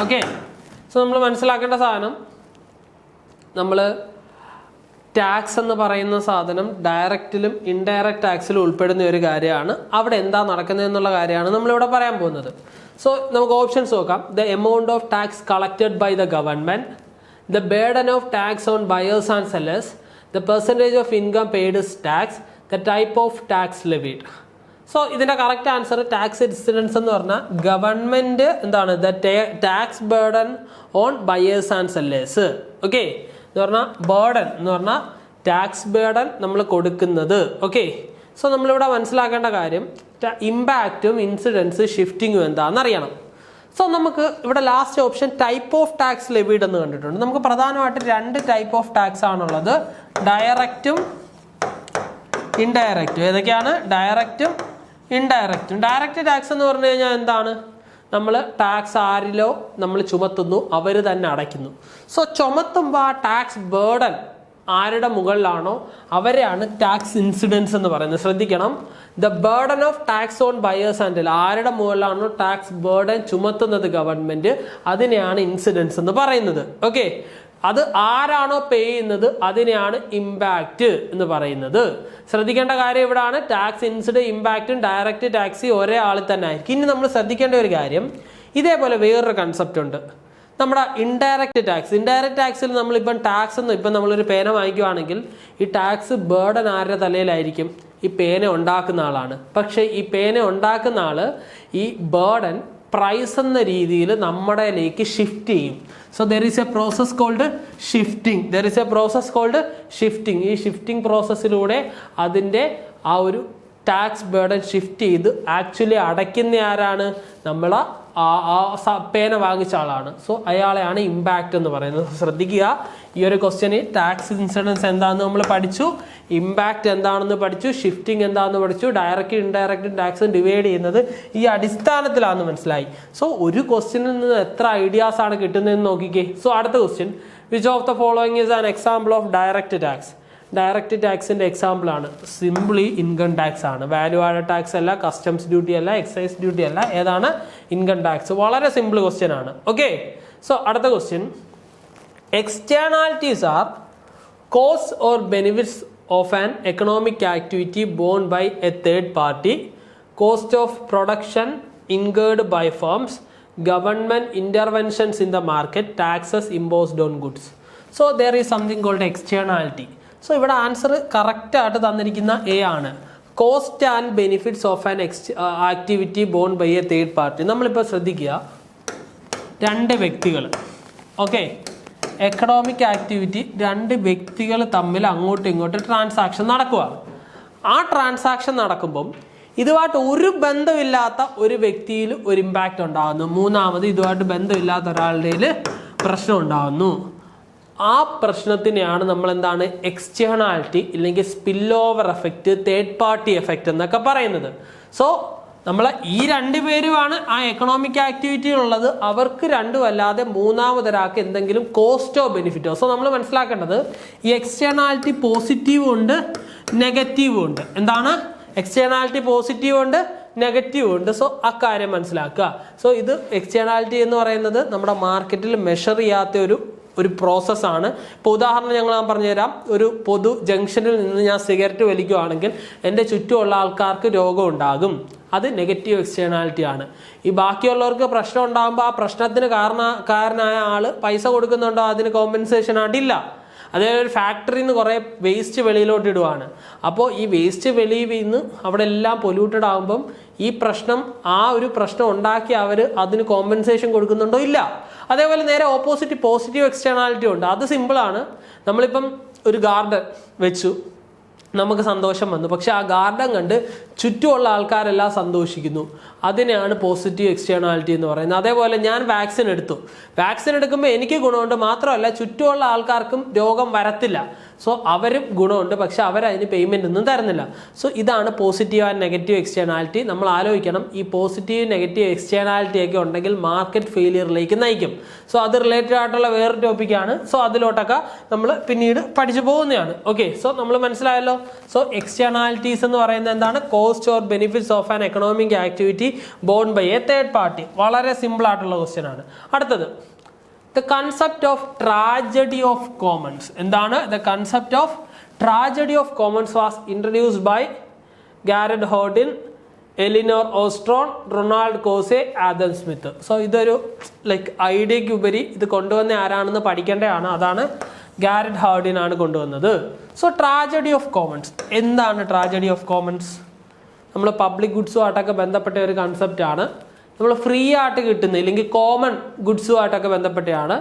okay so നമ്മൾ മനസ്സിലാക്കേണ്ട സാധനം നമ്മൾ ടാക്സ് എന്ന് പറയുന്ന സാധനം ഡയറക്റ്റിലും ഇൻഡയറക്റ്റ് ടാക്സിലും ഉൾപ്പെടുന്ന ഒരു കാര്യമാണ്. അവിടെ എന്താ നടക്കുന്നത് എന്നുള്ള കാര്യമാണ് നമ്മളിവിടെ പറയാൻ പോകുന്നത്. സോ നമുക്ക് ഓപ്ഷൻസ് നോക്കാം. The amount of tax collected by the government the burden of tax on buyers and sellers the percentage of income paid is tax the type of tax levied so ഇതിന്റെ correct answer tax incidence എന്ന് പറഞ്ഞാൽ government എന്താണ്? The tax burden on buyers and sellers okay എന്ന് പറഞ്ഞാൽ burden എന്ന് പറഞ്ഞാൽ tax burden നമ്മൾ കൊടുക്കുന്നത്. ഓക്കെ സോ നമ്മളിവിടെ മനസ്സിലാക്കേണ്ട കാര്യം ഇമ്പാക്റ്റും ഇൻസിഡൻസ് ഷിഫ്റ്റിങ്ങും എന്താണെന്ന് അറിയണം. സോ നമുക്ക് ഇവിടെ last option type of tax levied എന്ന് കണ്ടിട്ടുണ്ട്. നമുക്ക് പ്രധാനമായിട്ട് രണ്ട് ടൈപ്പ് ഓഫ് ടാക്സ് ആണുള്ളത്. ഡയറക്റ്റും ഇൻഡയറക്റ്റും ഏതൊക്കെയാണ്? ഡയറക്റ്റും ഇൻഡയറക്റ്റും ഡയറക്റ്റ് ടാക്സ് എന്ന് പറഞ്ഞു കഴിഞ്ഞാൽ എന്താണ്? നമ്മൾ ടാക്സ് ആരിലോ നമ്മൾ ചുമത്തുന്നു അവർ തന്നെ അടയ്ക്കുന്നു. സോ ചുമത്തുമ്പോൾ ആ ടാക്സ് ബേർഡൻ ആരുടെ മുകളിലാണോ അവരെയാണ് ടാക്സ് ഇൻസിഡൻസ് എന്ന് പറയുന്നത്. ശ്രദ്ധിക്കണം. The burden of tax on buyers and ആരുടെ മുകളിലാണോ ടാക്സ് ബേർഡൻ ചുമത്തുന്നത് ഗവൺമെന്റ് അതിനെയാണ് ഇൻസിഡൻസ് എന്ന് പറയുന്നത്. ഓക്കെ അത് ആരാണോ പേ ചെയ്യുന്നത് അതിനെയാണ് ഇമ്പാക്റ്റ് എന്ന് പറയുന്നത്. ശ്രദ്ധിക്കേണ്ട കാര്യം ഇവിടാണ്. ടാക്സ് ഇൻസിഡ് ഇമ്പാക്റ്റും ഡയറക്റ്റ് ടാക്സി ഒരേ ആളിൽ തന്നെ ആയിരിക്കും. ഇനി നമ്മൾ ശ്രദ്ധിക്കേണ്ട ഒരു കാര്യം ഇതേപോലെ വേറൊരു കൺസെപ്റ്റ് ഉണ്ട്. നമ്മുടെ ഇൻഡയറക്റ്റ് ടാക്സ് ഇൻഡയറക്റ്റ് ടാക്സിൽ നമ്മളിപ്പം ടാക്സ് എന്ന് ഇപ്പം നമ്മളൊരു പേന വാങ്ങിക്കുവാണെങ്കിൽ ഈ ടാക്സ് ബേർഡൻ ആരുടെ തലയിലായിരിക്കും? ഈ പേന ഉണ്ടാക്കുന്ന ആളാണ്. പക്ഷേ ഈ പേന ഉണ്ടാക്കുന്ന ആൾ ഈ ബേർഡൻ പ്രൈസ് എന്ന രീതിയിൽ നമ്മുടെയിലേക്ക് ഷിഫ്റ്റ് ചെയ്യും. So there is a process called shifting there is a process called shifting ഈ ഷിഫ്റ്റിംഗ് പ്രോസസ്സിലൂടെ അതിന്റെ ആ ഒരു ടാക്സ് ബേർഡൻ ഷിഫ്റ്റ് ചെയ്ത് ആക്ച്വലി അടയ്ക്കുന്ന ആരാണ്? സ- പേന വാങ്ങിച്ച ആളാണ്. സോ അയാളെയാണ് ഇമ്പാക്റ്റ് എന്ന് പറയുന്നത്. ശ്രദ്ധിക്കുക. ഈ ഒരു ക്വസ്റ്റ്യനിൽ ടാക്സ് ഇൻസിഡൻസ് എന്താണെന്ന് നമ്മൾ പഠിച്ചു. ഇമ്പാക്റ്റ് എന്താണെന്ന് പഠിച്ചു. ഷിഫ്റ്റിംഗ് എന്താണെന്ന് പഠിച്ചു. ഡയറക്റ്റ് ഇൻഡയറക്റ്റ് ടാക്സ് ഡിവൈഡ് ചെയ്യുന്നത് ഈ അടിസ്ഥാനത്തിലാണെന്ന് മനസ്സിലായി. സോ ഒരു ക്വസ്റ്റ്യനിൽ നിന്ന് എത്ര ഐഡിയാസ് ആണ് കിട്ടുന്നതെന്ന് നോക്കിക്കേ. സോ അടുത്ത question which of the following is an example of direct tax direct ടാക്സിന്റെ example ആണ്. സിംപ്ലി ഇൻകം ടാക്സ് ആണ്. വാല്യൂ ആഡ് ടാക്സ് അല്ല കസ്റ്റംസ് ഡ്യൂട്ടി അല്ല എക്സൈസ് ഡ്യൂട്ടി അല്ല ഏതാണ്? ഇൻകം ടാക്സ് വളരെ സിമ്പിൾ ക്വസ്റ്റ്യൻ ആണ്. ഓക്കെ സോ അടുത്ത question externalities are cost or benefits of an economic activity borne by a third party cost of production incurred by firms government interventions in the market taxes imposed on goods so there is something called externality so ഇവിടെ answer കറക്റ്റായിട്ട് തന്നിരിക്കുന്ന A ആണ്. Cost and benefits of an ex activity borne by a third party നമ്മളിപ്പോൾ ശ്രദ്ധിക്കുക. രണ്ട് വ്യക്തികൾ okay economic activity രണ്ട് വ്യക്തികൾ തമ്മിൽ അങ്ങോട്ടും ഇങ്ങോട്ടും ട്രാൻസാക്ഷൻ നടക്കുക. ആ ട്രാൻസാക്ഷൻ നടക്കുമ്പം ഇതുമായിട്ട് ഒരു ബന്ധമില്ലാത്ത ഒരു വ്യക്തിയിൽ ഒരു ഇമ്പാക്റ്റ് ഉണ്ടാകുന്നു. മൂന്നാമത് ഇതുമായിട്ട് ബന്ധമില്ലാത്ത ഒരാളുടെ പ്രശ്നം ഉണ്ടാകുന്നു. ആ പ്രശ്നത്തിനെയാണ് നമ്മൾ എന്താണ് എക്സ്റ്റേണാലിറ്റി ഇല്ലെങ്കിൽ spillover effect third party effect എന്നൊക്കെ പറയുന്നത്. സോ നമ്മൾ ഈ രണ്ട് പേരുമാണ് ആ എക്കണോമിക് ആക്ടിവിറ്റി ഉള്ളത്. അവർക്ക് രണ്ടും അല്ലാതെ മൂന്നാമതൊരാൾക്ക് എന്തെങ്കിലും കോസ്റ്റോ ബെനിഫിറ്റോ സോ നമ്മൾ മനസ്സിലാക്കേണ്ടത് ഈ എക്സ്റ്റേണാലിറ്റി പോസിറ്റീവും ഉണ്ട് നെഗറ്റീവും ഉണ്ട്. എന്താണ്? എക്സ്റ്റേണാലിറ്റി പോസിറ്റീവ് ഉണ്ട് നെഗറ്റീവ് ഉണ്ട്. സോ ആ കാര്യം മനസ്സിലാക്കുക. സോ ഇത് എക്സ്റ്റേണാലിറ്റി എന്ന് പറയുന്നത് നമ്മുടെ മാർക്കറ്റിൽ മെഷർ ചെയ്യാത്ത ഒരു ഒരു പ്രോസസ്സാണ് ഇപ്പോൾ ഉദാഹരണം ഞങ്ങൾ ഞാൻ പറഞ്ഞുതരാം. ഒരു പൊതു ജംഗ്ഷനിൽ നിന്ന് ഞാൻ സിഗരറ്റ് വലിക്കുകയാണെങ്കിൽ എന്റെ ചുറ്റുമുള്ള ആൾക്കാർക്ക് രോഗം ഉണ്ടാകും അത് നെഗറ്റീവ് എക്സ്റ്റേണാലിറ്റി ആണ്. ഈ ബാക്കിയുള്ളവർക്ക് പ്രശ്നം ഉണ്ടാകുമ്പോൾ ആ പ്രശ്നത്തിന് കാരണ കാരനായ ആൾ പൈസ കൊടുക്കുന്നുണ്ടോ? അതിന് കോമ്പൻസേഷൻ ആയിട്ടില്ല അതേ ഒരു ഫാക്ടറിയിൽ നിന്ന് കുറേ വേസ്റ്റ് വെളിയിലോട്ട് ഇടുവാണ്. അപ്പോൾ ഈ വേസ്റ്റ് വെളിയിൽ നിന്ന് അവിടെ എല്ലാം പൊല്യൂട്ടഡ് ആകുമ്പം ഈ പ്രശ്നം ആ ഒരു പ്രശ്നം ഉണ്ടാക്കി അവർ അതിന് കോമ്പൻസേഷൻ കൊടുക്കുന്നുണ്ടോ ഇല്ല. അതേപോലെ നേരെ ഓപ്പോസിറ്റ് പോസിറ്റീവ് എക്സ്റ്റേണാലിറ്റി ഉണ്ട്. അത് സിമ്പിളാണ് നമ്മളിപ്പം ഒരു ഗാർഡൻ വെച്ചു. നമുക്ക് സന്തോഷം വന്നു. പക്ഷെ ആ ഗാർഡൻ കണ്ട് ചുറ്റുമുള്ള ആൾക്കാരെല്ലാം സന്തോഷിക്കുന്നു. അതിനെയാണ് പോസിറ്റീവ് എക്സ്റ്റേണാലിറ്റി എന്ന് പറയുന്നത്. അതേപോലെ ഞാൻ വാക്സിൻ എടുത്തു. വാക്സിൻ എടുക്കുമ്പോൾ എനിക്ക് ഗുണമുണ്ട് മാത്രമല്ല ചുറ്റുമുള്ള ആൾക്കാർക്കും രോഗം വരത്തില്ല. സോ അവരും ഗുണമുണ്ട്. പക്ഷെ അവരതിന് പേയ്മെന്റ് ഒന്നും തരുന്നില്ല. സോ ഇതാണ് പോസിറ്റീവ് ആൻഡ് നെഗറ്റീവ് എക്സ്റ്റേണാലിറ്റി നമ്മൾ ആലോചിക്കണം ഈ പോസിറ്റീവ് നെഗറ്റീവ് എക്സ്റ്റേണാലിറ്റിയൊക്കെ ഉണ്ടെങ്കിൽ മാർക്കറ്റ് ഫെയിലിയറിലേക്ക് നയിക്കും. സോ അത് റിലേറ്റഡ് ആയിട്ടുള്ള വേറൊരു ടോപ്പിക്കാണ് സോ അതിലോട്ടൊക്കെ നമ്മൾ പിന്നീട് പഠിച്ചു പോകുന്നതാണ്. ഓക്കെ സോ നമ്മൾ മനസ്സിലായല്ലോ? സോ എക്സ്റ്റേണാലിറ്റീസ് എന്ന് പറയുന്നത് എന്താണ്? Cost or benefits of an economic activity borne by a third party വളരെ സിമ്പിൾ ആയിട്ടുള്ള ക്വസ്റ്റ്യൻ ആണ്. അടുത്തത്. The concept of tragedy of commons എന്താണ്? The concept of tragedy of commons was introduced by Garrett Hardin Elinor Ostrom Ronald Coase Adam Smith so ഇതൊരു like ഐഡിയയ്ക്ക് ഉപരി ഇത് കൊണ്ടുവന്ന ആരാണെന്ന് പഠിക്കേണ്ടതാണ്. അതാണ് ഗാരഡ് ഹാർഡിൻ ആണ് കൊണ്ടുവന്നത്. സോ ട്രാജഡി ഓഫ് കോമൺസ് എന്താണ് ട്രാജഡി ഓഫ് കോമൺസ് നമ്മൾ പബ്ലിക് ഗുഡ്സുമായിട്ടൊക്കെ ബന്ധപ്പെട്ട ഒരു കൺസെപ്റ്റാണ് നമ്മൾ ഫ്രീ ആയിട്ട് കിട്ടുന്ന ഇല്ലെങ്കിൽ കോമൺ ഗുഡ്സുമായിട്ടൊക്കെ ബന്ധപ്പെട്ടാണ്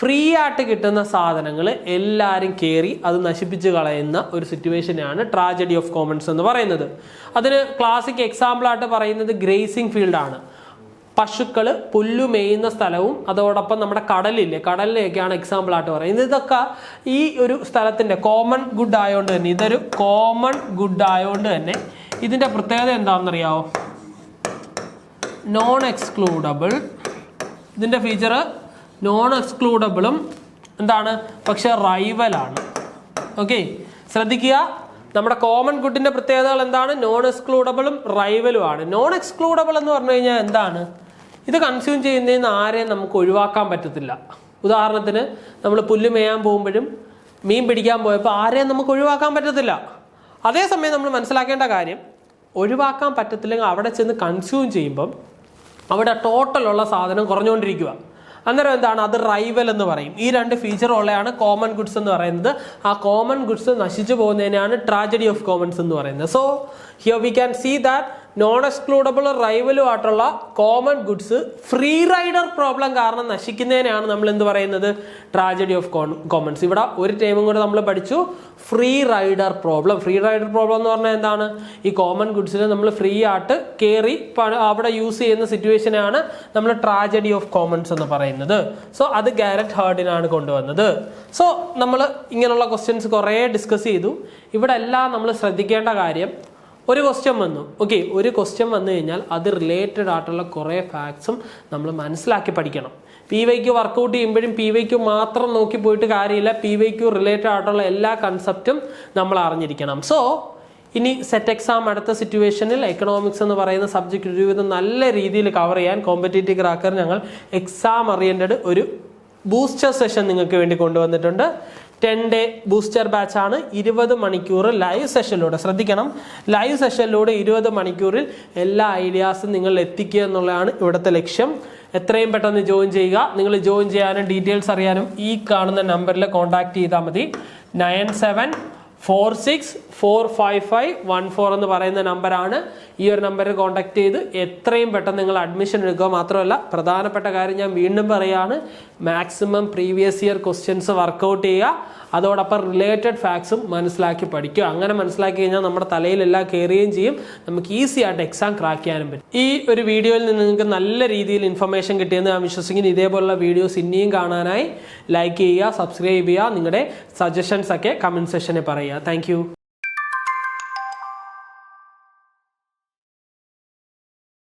ഫ്രീ ആയിട്ട് കിട്ടുന്ന സാധനങ്ങൾ എല്ലാവരും കയറി അത് നശിപ്പിച്ച് കളയുന്ന ഒരു സിറ്റുവേഷനാണ് ട്രാജഡി ഓഫ് കോമൺസ് എന്ന് പറയുന്നത്. അതിന് ക്ലാസിക് എക്സാമ്പിളായിട്ട് പറയുന്നത് ഗ്രേസിംഗ് ഫീൽഡാണ് പശുക്കൾ പുല്ലു മേയുന്ന സ്ഥലവും അതോടൊപ്പം നമ്മുടെ കടലില്ലേ കടലിനെയൊക്കെയാണ് എക്സാമ്പിൾ ആയിട്ട് പറയുന്നത്. ഇതൊക്കെ ഈ ഒരു സ്ഥലത്തിന്റെ കോമൺ ഗുഡ് ആയതുകൊണ്ട് തന്നെ ഇതൊരു കോമൺ ഗുഡ് ആയതുകൊണ്ട് തന്നെ ഇതിന്റെ പ്രത്യേകത എന്താണെന്നറിയാവോ? നോൺ എക്സ്ക്ലൂഡബിൾ ഇതിന്റെ ഫീച്ചർ നോൺ എക്സ്ക്ലൂഡബിളും എന്താണ്? പക്ഷെ റൈവലാണ് ഓക്കെ ശ്രദ്ധിക്കുക. നമ്മുടെ കോമൺ ഗുഡിന്റെ പ്രത്യേകതകൾ എന്താണ്? നോൺ എക്സ്ക്ലൂഡബിളും റൈവലും ആണ്. നോൺ എക്സ്ക്ലൂഡബിൾ എന്ന് പറഞ്ഞു കഴിഞ്ഞാൽ എന്താണ്? ഇത് കൺസ്യൂം ചെയ്യുന്നതിന് ആരെയും നമുക്ക് ഒഴിവാക്കാൻ പറ്റത്തില്ല. ഉദാഹരണത്തിന് നമ്മൾ പുല്ല് മേയാൻ പോകുമ്പോഴും മീൻ പിടിക്കാൻ പോയപ്പോൾ ആരെയും നമുക്ക് ഒഴിവാക്കാൻ പറ്റത്തില്ല. അതേസമയം നമ്മൾ മനസ്സിലാക്കേണ്ട കാര്യം ഒഴിവാക്കാൻ പറ്റത്തില്ലെങ്കിൽ അവിടെ ചെന്ന് കൺസ്യൂം ചെയ്യുമ്പം അവിടെ ടോട്ടലുള്ള സാധനം കുറഞ്ഞുകൊണ്ടിരിക്കുക. അന്നേരം എന്താണ്? അത് റൈവൽ എന്ന് പറയും. ഈ രണ്ട് ഫീച്ചർ ഉള്ളതാണ് കോമൺ ഗുഡ്സ് എന്ന് പറയുന്നത്. ആ കോമൺ ഗുഡ്സ് നശിച്ചു പോകുന്നതിനാണ് ട്രാജഡി ഓഫ് കോമൺസ് എന്ന് പറയുന്നത്. So here we can see that non excludable റൈവലും ആയിട്ടുള്ള common goods free rider problem കാരണം നശിക്കുന്നതിനാണ് നമ്മൾ എന്ത് പറയുന്നത്? ട്രാജഡി ഓഫ് കോമൺസ് ഇവിടെ ഒരു ടൈമും കൂടെ നമ്മൾ പഠിച്ചു. Free rider problem free rider problem എന്ന് പറഞ്ഞാൽ എന്താണ്? ഈ കോമൺ ഗുഡ്സിനെ നമ്മൾ ഫ്രീ ആയിട്ട് കയറി അവിടെ യൂസ് ചെയ്യുന്ന സിറ്റുവേഷനാണ് നമ്മൾ ട്രാജഡി ഓഫ് കോമൺസ് എന്ന് പറയുന്നത്. സോ അത് ഗാരറ്റ് ഹാർഡിനാണ് കൊണ്ടുവന്നത്. സോ നമ്മൾ ഇങ്ങനെയുള്ള ക്വസ്റ്റ്യൻസ് കുറേ ഡിസ്കസ് ചെയ്തു. ഇവിടെ എല്ലാം നമ്മൾ ശ്രദ്ധിക്കേണ്ട കാര്യം ഒരു ക്വസ്റ്റ്യൻ വന്നു. ഓക്കെ ഒരു ക്വസ്റ്റ്യൻ വന്നു കഴിഞ്ഞാൽ അത് റിലേറ്റഡ് ആയിട്ടുള്ള കുറേ ഫാക്ട്സും നമ്മൾ മനസ്സിലാക്കി പഠിക്കണം. പി വൈക്ക് വർക്കൗട്ട് ചെയ്യുമ്പോഴും പി വൈക്ക് മാത്രം നോക്കി പോയിട്ട് കാര്യമില്ല. പി വൈക്ക് റിലേറ്റഡ് ആയിട്ടുള്ള എല്ലാ കൺസെപ്റ്റും നമ്മൾ അറിഞ്ഞിരിക്കണം. സോ ഇനി സെറ്റ് എക്സാം അടുത്ത സിറ്റുവേഷനിൽ എക്കണോമിക്സ് എന്ന് പറയുന്ന സബ്ജക്റ്റ് ഒരുവിധം നല്ല രീതിയിൽ കവർ ചെയ്യാൻ കോമ്പറ്റേറ്റീവ് ക്രാക്കർ ഞങ്ങൾ എക്സാം അറിയേണ്ടത് ഒരു ബൂസ്റ്റർ സെഷൻ നിങ്ങൾക്ക് വേണ്ടി കൊണ്ടുവന്നിട്ടുണ്ട്. ടെൻ ഡേ ബൂസ്റ്റർ ബാച്ച് ആണ്. ഇരുപത് മണിക്കൂർ ലൈവ് സെഷനിലൂടെ ശ്രദ്ധിക്കണം. ലൈവ് സെഷനിലൂടെ ഇരുപത് മണിക്കൂറിൽ എല്ലാ ഐഡിയാസും നിങ്ങൾ എത്തിക്കുക എന്നുള്ളതാണ് ഇവിടുത്തെ ലക്ഷ്യം. എത്രയും പെട്ടെന്ന് ജോയിൻ ചെയ്യുക. നിങ്ങൾ ജോയിൻ ചെയ്യാനും ഡീറ്റെയിൽസ് അറിയാനും ഈ കാണുന്ന നമ്പറിൽ കോൺടാക്ട് ചെയ്താൽ മതി. Nine seven four six four five five one four എന്ന് പറയുന്ന നമ്പറാണ് ഈ ഒരു നമ്പറിൽ കോൺടാക്ട് ചെയ്ത് എത്രയും പെട്ടെന്ന് നിങ്ങൾ അഡ്മിഷൻ എടുക്കുക. മാത്രമല്ല പ്രധാനപ്പെട്ട കാര്യം ഞാൻ വീണ്ടും പറയുകയാണ് maximum previous year questions work out ചെയ്യുക. അതോടൊപ്പം റിലേറ്റഡ് ഫാക്ട്സും മനസ്സിലാക്കി പഠിക്കുക. അങ്ങനെ മനസ്സിലാക്കി കഴിഞ്ഞാൽ നമ്മുടെ തലയിലെല്ലാം കയറുകയും ചെയ്യും. നമുക്ക് ഈസി ആയിട്ട് എക്സാം ക്രാക്ക് ചെയ്യാനും പറ്റും. ഈ ഒരു വീഡിയോയിൽ നിന്ന് നിങ്ങൾക്ക് നല്ല രീതിയിൽ ഇൻഫർമേഷൻ കിട്ടിയെന്ന് ഞാൻ വിശ്വസിക്കുന്നു. ഇതേപോലുള്ള വീഡിയോസ് ഇനിയും കാണാനായി ലൈക്ക് ചെയ്യുക സബ്സ്ക്രൈബ് ചെയ്യുക. നിങ്ങളുടെ സജഷൻസ് ഒക്കെ കമന്റ് സെക്ഷനിൽ പറയുക. താങ്ക്